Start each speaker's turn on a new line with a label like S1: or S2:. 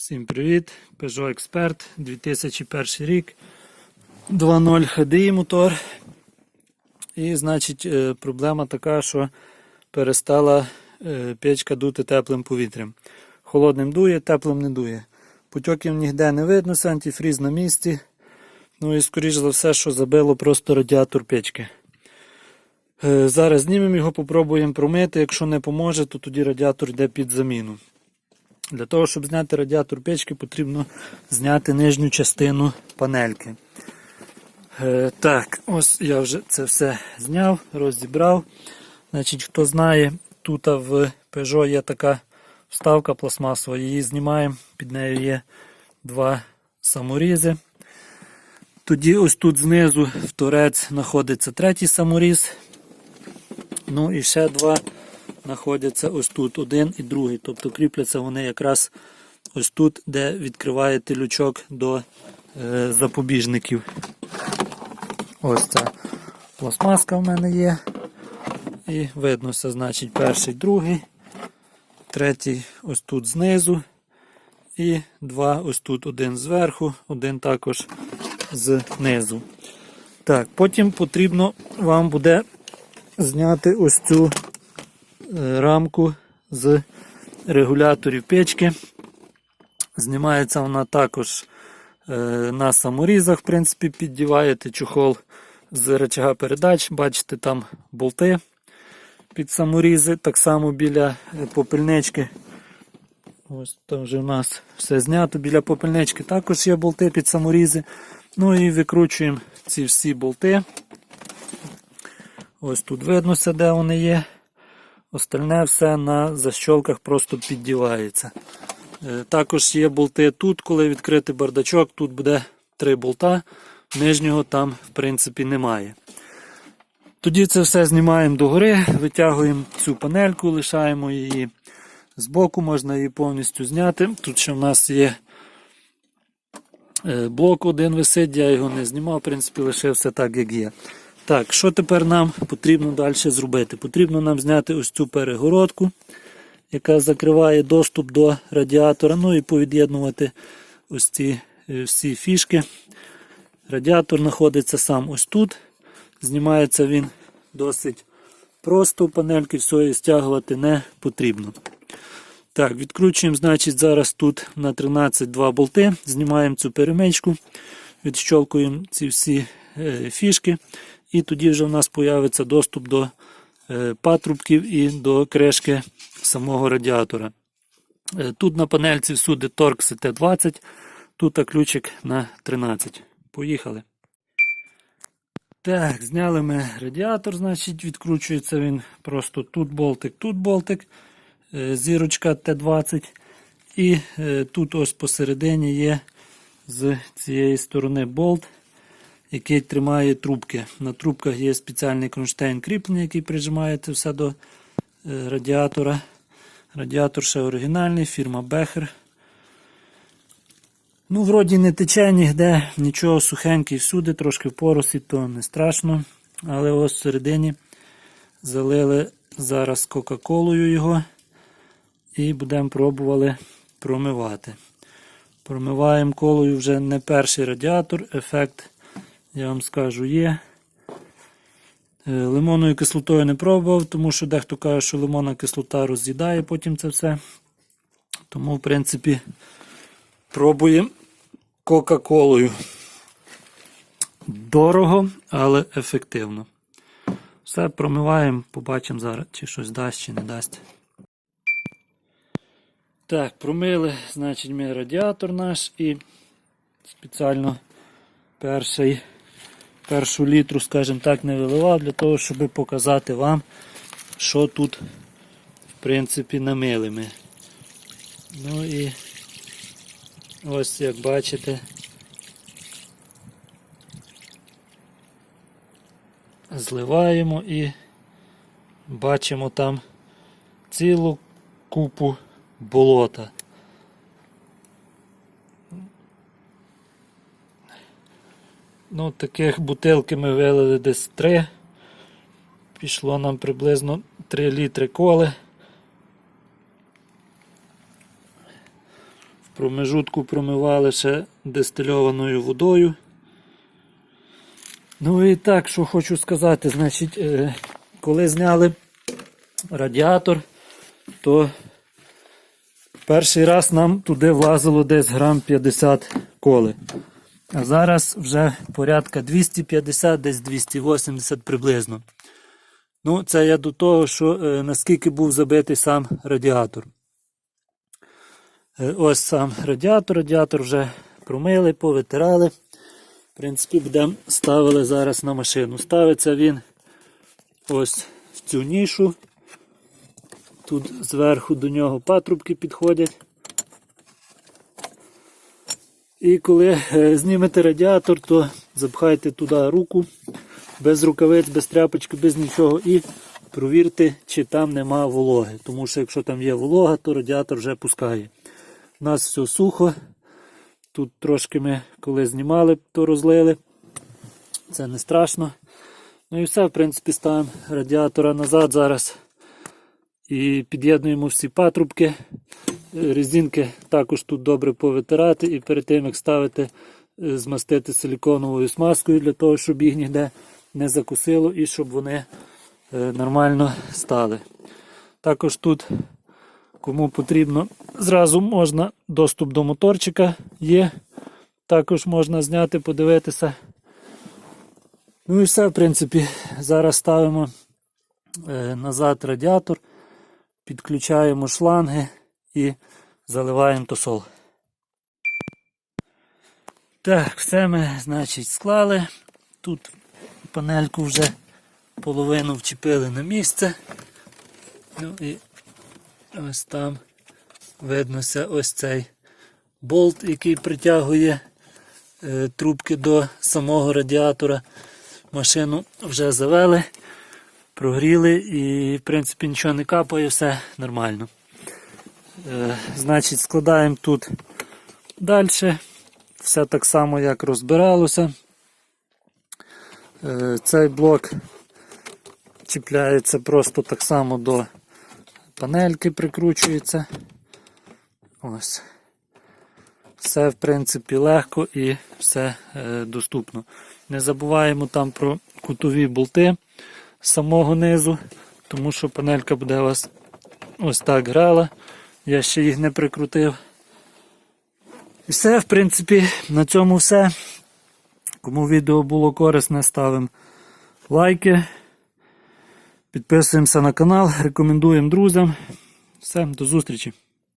S1: Всім привіт! Peugeot Expert 2001 рік. 2.0 HDI мотор. І значить е, проблема така, що перестала е, печка дути теплим повітрям. Холодним дує, теплим не дує. Потьоків ніде не видно, антифріз на місці. Ну і скоріш за все, що забило просто радіатор печки. Е, Зараз знімемо його, попробуємо промити. Якщо не поможе, то тоді радіатор йде під заміну. Для того, щоб зняти радіатор печки, потрібно зняти нижню частину панельки. Е, так, ось я вже це все зняв, розібрав. Значить, Хто знає, тут в Peugeot є така вставка пластмасова, її знімаємо, під нею є два саморізи. Тоді ось тут знизу в торець знаходиться третій саморіз. Ну і ще два знаходяться ось тут, один і другий. Тобто кріпляться вони якраз ось тут, де відкриваєте лючок до е, запобіжників. Ось ця пластмаска в мене є. І видно все, значить, перший, другий, третій ось тут знизу. І два ось тут, один зверху, один також знизу. Так, потім потрібно вам буде зняти ось цю рамку з регуляторів печки. Знімається вона також е, на саморізах, в принципі, піддіваєте чохол з рычага передач. Бачите, там болти під саморізи, так само біля е, попельнички. Ось там вже в нас все знято. Біля попельнички також є болти під саморізи. Ну і викручуємо ці всі болти. Ось тут видно все, де вони є. Остальне все на защолках просто піддівається. Е, Також є болти тут, коли відкрити бардачок, тут буде три болта, нижнього там в принципі немає. Тоді це все знімаємо догори, витягуємо цю панельку, лишаємо її збоку, можна її повністю зняти. Тут ще в нас є е, блок один висить, я його не знімав, в принципі, лишився так, як є. Так, що тепер нам потрібно далі зробити? Потрібно нам зняти ось цю перегородку, яка закриває доступ до радіатора, ну і повід'єднувати ось ці е, всі фішки. Радіатор знаходиться сам ось тут. Знімається він досить просто, панельки всього стягувати не потрібно. Так, відкручуємо, значить, зараз тут на 13 два болти, знімаємо цю перемичку, відщолкуємо ці всі е, фішки, і тоді вже в нас з'явиться доступ до е, патрубків і до кришки самого радіатора. Е, Тут на панельці всюди Torx T20, тут ключик на 13. Поїхали. Так, зняли ми радіатор, значить, відкручується він просто тут болтик, тут болтик, е, зірочка Т20. І тут ось посередині є з цієї сторони болт, який тримає трубки. На трубках є спеціальний кронштейн кріплення, який прижимає це все до е, радіатора. Радіатор ще оригінальний, фірма Becher. Ну, вроді не тече ніде, нічого сухенький всюди, трошки в поросі, то не страшно. Але ось всередині залили зараз Кока-Колою його і будемо пробували промивати. Промиваємо колою вже не перший радіатор, ефект, я вам скажу, є. Е, Лимонною кислотою не пробував, тому що дехто каже, що лимонна кислота роз'їдає потім це все. Тому, в принципі, пробуємо Кока-Колою. Дорого, але ефективно. Все промиваємо, побачимо зараз, чи щось дасть, чи не дасть. Так, промили, значить, ми радіатор наш і спеціально перший, першу літру, скажімо так, не виливав для того, щоб показати вам, що тут, в принципі, намили ми. Ну і ось як бачите. Зливаємо і бачимо там цілу купу болота. Ну, таких бутилки ми вилили десь три. Пішло нам приблизно 3 літри коли. В промежутку промивали ще дистильованою водою. Ну і так, що хочу сказати, значить, е, коли зняли радіатор, то перший раз нам туди влазило десь грам 50 коли. А зараз вже порядка 250, десь 280 приблизно. Ну, це я до того, що е, наскільки був забитий сам радіатор. Е, ось сам радіатор. Радіатор вже промили, повитирали. В принципі, будемо ставили зараз на машину. Ставиться він ось в цю нішу. Тут зверху до нього патрубки підходять. І коли е, знімете радіатор, то запхайте туди руку без рукавиць, без тряпочки, без нічого і провірте, чи там нема вологи. Тому що якщо там є волога, то радіатор вже пускає. У нас все сухо. Тут трошки ми коли знімали, то розлили. Це не страшно. Ну і все, в принципі, ставимо радіатора назад зараз. І під'єднуємо всі патрубки. Резинки також тут добре повитирати і перед тим, як ставити, е, змастити силіконовою смазкою для того, щоб їх ніде не закусило і щоб вони е, нормально стали. Також тут, кому потрібно, зразу можна доступ до моторчика є. Також можна зняти, подивитися. Ну і все, в принципі, зараз ставимо е, назад радіатор, підключаємо шланги і заливаємо тосол. Так, все ми, значить, склали. Тут панельку вже половину вчепили на місце. Ну і ось там виднося ось цей болт, який притягує е, трубки до самого радіатора. Машину вже завели, прогріли і, в принципі, нічого не капає, все нормально. Е, значить, складаємо тут далі. Все так само, як розбиралося. Е, Цей блок чіпляється просто так само до панельки, прикручується. Ось. Все, в принципі, легко і все е, доступно. Не забуваємо там про кутові болти з самого низу, тому що панелька буде вас ось так грала. Я ще їх не прикрутив. І все, в принципі, на цьому все. Кому відео було корисне, ставимо лайки. Підписуємося на канал, рекомендуємо друзям. Все, до зустрічі!